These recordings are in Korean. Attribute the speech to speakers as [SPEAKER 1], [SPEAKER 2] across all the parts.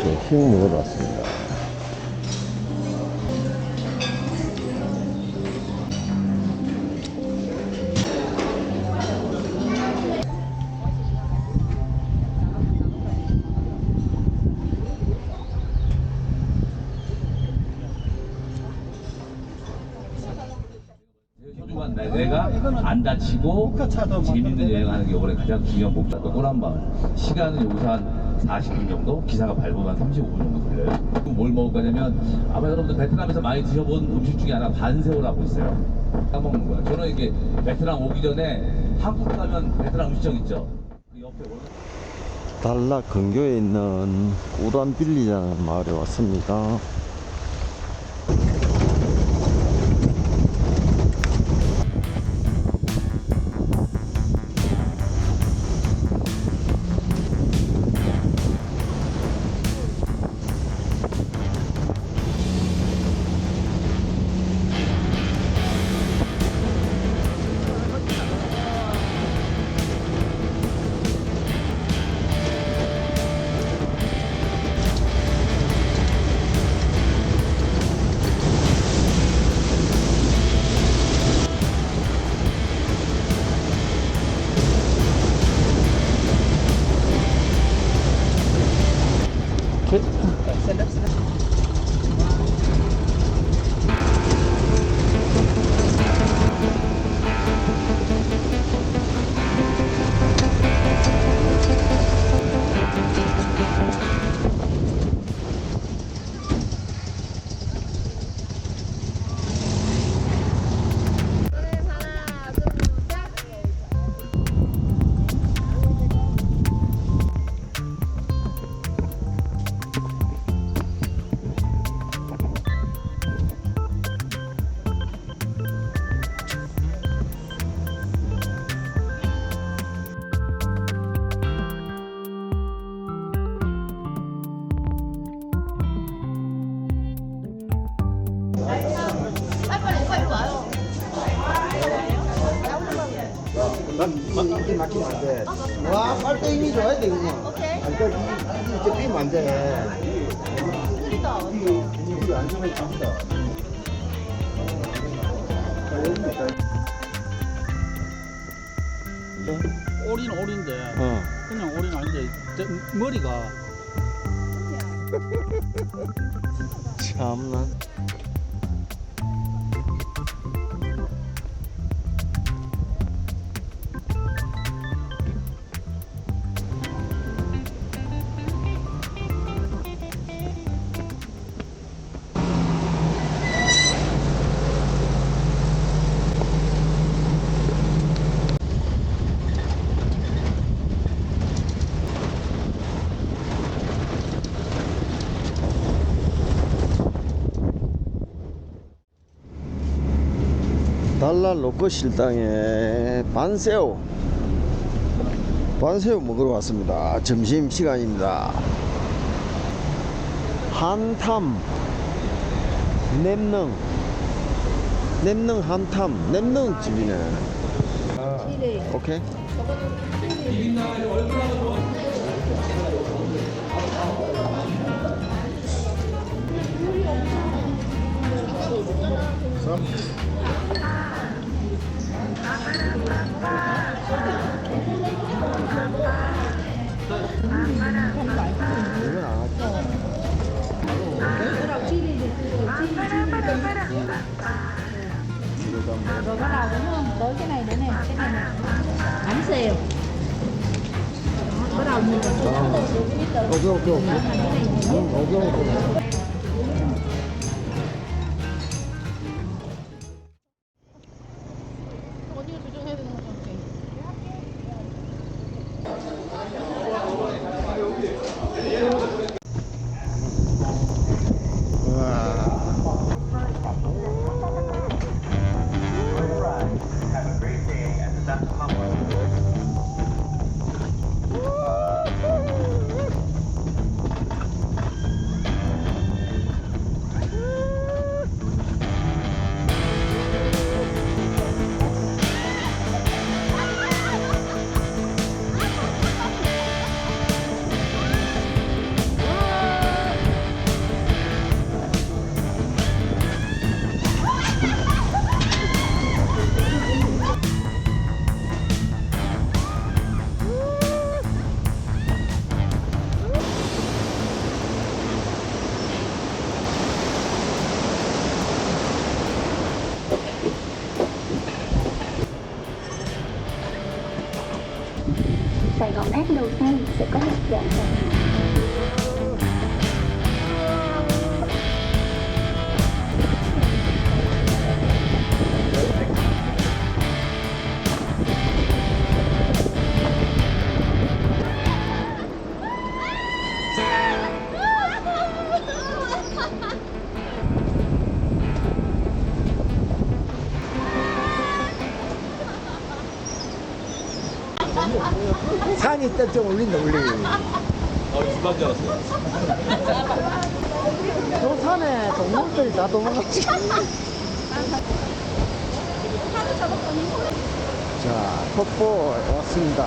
[SPEAKER 1] 조식 먹으러 왔습니다.
[SPEAKER 2] 소중한 내- 내가 안 다치고 재밌는 여행하는 게 올해 가장 중요한 목표다. 꼬란마을 시간은 여기서 한 40분 정도, 기사가 밟으면 35분 정도 걸려요. 뭘 먹을 거냐면 아마 여러분들 베트남에서 많이 드셔본 음식 중에 하나 반새우라고 있어요. 까먹는 거야. 저는 이게 베트남 오기 전에 한국 가면 베트남 음식점 있죠. 그 옆에 올-
[SPEAKER 1] 달라 근교에 있는 우란 빌리라는 마을에 왔습니다.
[SPEAKER 3] 이렇게 막히면 안 돼. 와, 빨대 힘이 줘야 돼, 그냥. 오케이. 그러니까 이- 이렇게 빼면 안 돼. 힘들다. 이거 안 주면 잡니다.
[SPEAKER 4] 오리는 오리인데
[SPEAKER 1] 어.
[SPEAKER 4] 그냥 오리는 아닌데 저- 머리가
[SPEAKER 1] 참나. 달라 로커 실당에 반새우 반새우 먹으러 왔습니다. 점심 시간입니다. 한탐 냄능 냄능 한탐 냄능 집이네. 오케이 이 Dạ,
[SPEAKER 5] rồi bắt đầu đúng không? Tới cái này nữa nè cái này nè. Bánh xèo. Bắt đầu nhìn vào
[SPEAKER 3] cái biết được ok ok ok ok còn hát đầu tiên sẽ có một dạng 산이 있다 좀 올린다 올리
[SPEAKER 2] 어, 누가 줄 알았어요.
[SPEAKER 3] 저 산에 동물들이 다 도망갔지. 자 폭포 왔습니다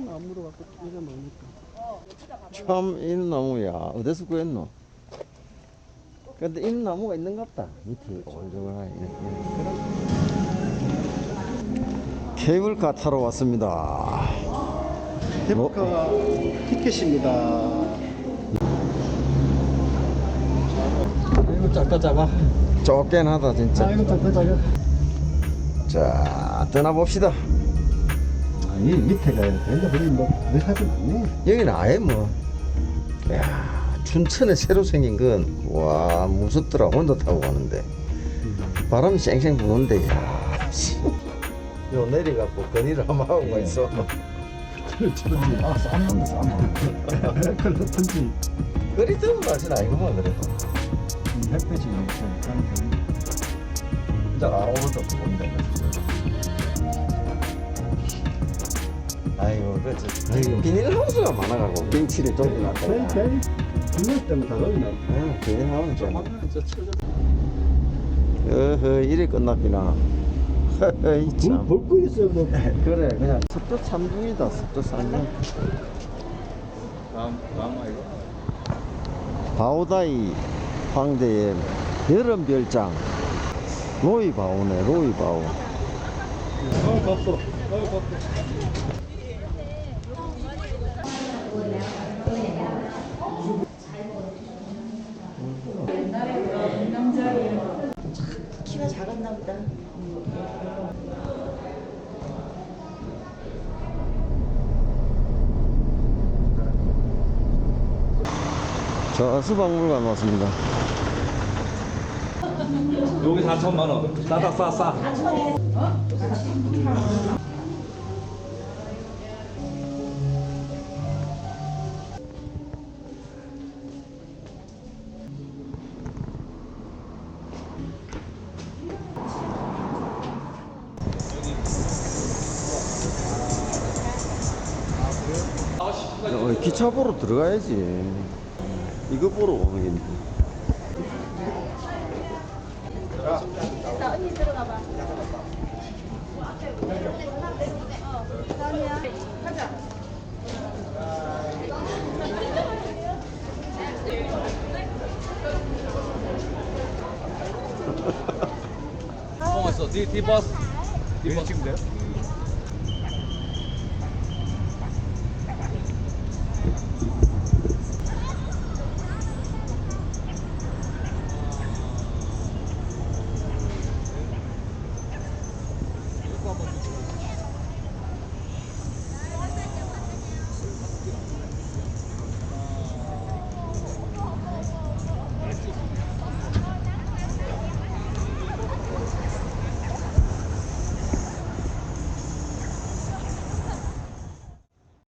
[SPEAKER 4] 참 나무로 갖고 이래 먹니까.
[SPEAKER 1] 참 인나무야. 어디서 구했노? 근데 인나무가 있는갑다. 밑에 올드하게 케이블카 타러 왔습니다.
[SPEAKER 3] 케이블카 티켓입니다.
[SPEAKER 1] 이거 작다 작아. 좁긴 하다 진짜.
[SPEAKER 3] 이거 작다 작아.
[SPEAKER 1] 자 떠나봅시다
[SPEAKER 3] 아니 밑에가 된다 보니 뭐 내사진 많네.
[SPEAKER 1] 여기는 아예 뭐 야, 춘천에 새로 생긴 건 와 무섭더라 혼자 타고 가는데. 바람이 쌩쌩 부는데 야 씨. 요 내려갖고 거리를 한번 하고 있어.
[SPEAKER 3] 아 쌈난다 쌈난 그렇든지.
[SPEAKER 1] 거리 뜨면 맛은 아니구만 그래도.
[SPEAKER 3] 햇볕이
[SPEAKER 1] 진짜 아 오늘도 부은데 아이고 그저
[SPEAKER 3] 아이고.
[SPEAKER 1] 비닐하우스가 많아가지고 벤치를 돌려놨다.
[SPEAKER 3] 제일 제일 그것 때문에 다 걸리나
[SPEAKER 1] 아, 비닐하우스
[SPEAKER 4] 좀저 철저
[SPEAKER 1] 어허 이래 끝났구나. 허허 참.
[SPEAKER 3] 볼거 있어요 뭐.
[SPEAKER 1] 그래 그냥 습도 삼중이다 습도 삼중.
[SPEAKER 2] 다음, 다음 아이가?
[SPEAKER 1] 바오다이 황제의 여름 별장. 로이 바오네 로이 바오
[SPEAKER 3] 어 덥어 어 덥어
[SPEAKER 5] 키가 작았나 보다.
[SPEAKER 1] 저 수박물관 왔습니다
[SPEAKER 2] 여기 4천만 원. 싸다, 싸, 싸.
[SPEAKER 1] 어, 기차 보러 들어가야지 이거 보러 오는 게
[SPEAKER 2] 어, 있어. 디, 디 버스. 디 버스. 지금 돼요? probably.